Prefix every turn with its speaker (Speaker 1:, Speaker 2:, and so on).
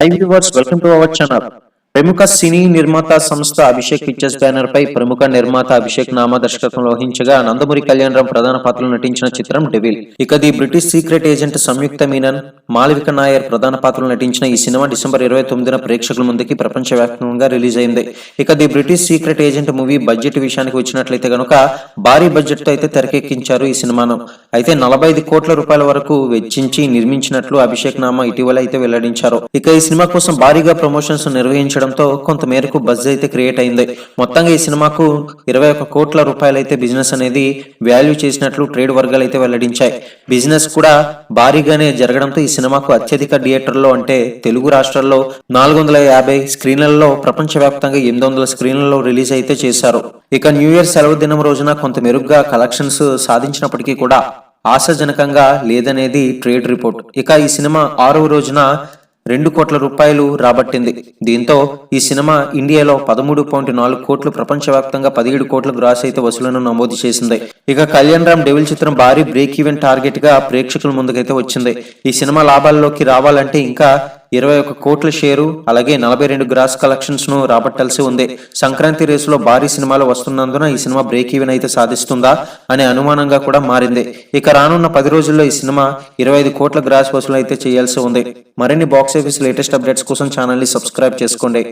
Speaker 1: Hi viewers welcome to our channel ప్రముఖ సినీ నిర్మాత సంస్థ అభిషేక్ పిక్చర్స్ బ్యానర్ పై ప్రముఖ నిర్మాత అభిషేక్ నామ దర్శకత్వం వహించగా నందమూరి కళ్యాణరామ్ ప్రధాన పాత్రలో నటించిన చిత్రం డెవిల్. ఇక the British secret agent Samyuktha Menon Malavika Nair ప్రధాన పాత్రలో నటించిన ఈ సినిమా డిసెంబర్ ఇరవై తొమ్మిదిన ప్రేక్షకుల ముందుకి ప్రపంచవ్యాప్తంగా రిలీజ్ అయింది. ఇక the British secret agent movie budget విషయానికి వచ్చినట్లయితే గనుక భారీ బడ్జెట్తో అయితే తెరకెక్కించారు ఈ సినిమాను. అయితే నలభై ఐదు కోట్ల రూపాయల వరకు వెచ్చించి నిర్మించినట్లు అభిషేక్ నామా ఇటీవల అయితే వెల్లడించారు. ఇక ఈ సినిమా కోసం భారీగా ప్రమోషన్స్ నిర్వహించడంతో కొంత మేరకు బజ్ అయితే క్రియేట్ అయింది. మొత్తంగా ఈ సినిమాకు ఇరవై ఒక్క కోట్ల రూపాయలు అయితే బిజినెస్ అనేది వాల్యూ చేసినట్లు ట్రేడ్ వర్గాలు అయితే వెల్లడించాయి. బిజినెస్ కూడా భారీగానే జరగడంతో ఈ సినిమాకు అత్యధిక థియేటర్లో అంటే తెలుగు రాష్ట్రాల్లో నాలుగు వందల యాభై స్క్రీన్లలో ప్రపంచవ్యాప్తంగా ఎనిమిది వందల స్క్రీన్లలో రిలీజ్ అయితే చేశారు. ఇక న్యూ ఇయర్ సెలవు దినం రోజున కొంత మెరుగ్గా కలెక్షన్స్ సాధించినప్పటికీ కూడా ఆశాజనకంగా లేదనేది ట్రేడ్ రిపోర్ట్. ఇక ఈ సినిమా ఆరవ రోజున రెండు కోట్ల రూపాయలు రాబట్టింది. దీంతో ఈ సినిమా ఇండియాలో పదమూడు పాయింట్ నాలుగు కోట్లు ప్రపంచవ్యాప్తంగా పదిహేడు కోట్ల గ్రాస్ అయితే వసూలను నమోదు చేసింది. ఇక కళ్యాణ్ రామ్ డెవిల్ చిత్రం భారీ బ్రేక్ ఈవెన్ టార్గెట్గా ప్రేక్షకుల ముందుకైతే వచ్చింది. ఈ సినిమా లాభాల్లోకి రావాలంటే ఇంకా ఇరవై ఒక్క కోట్ల షేరు అలాగే నలభై రెండు గ్రాస్ కలెక్షన్స్ను రాబట్టాల్సి ఉంది. సంక్రాంతి రేసులో భారీ సినిమాలు వస్తున్నందున ఈ సినిమా బ్రేక్ ఈవెన్ అయితే సాధిస్తుందా అనే అనుమానంగా కూడా మారింది. ఇక రానున్న పది రోజుల్లో ఈ సినిమా ఇరవై ఐదు కోట్ల గ్రాస్ వసూలు అయితే చేయాల్సి ఉంది. మరిన్ని బాక్స్ ఆఫీస్ లేటెస్ట్ అప్డేట్స్ కోసం ఛానల్ని సబ్స్క్రైబ్ చేసుకోండి.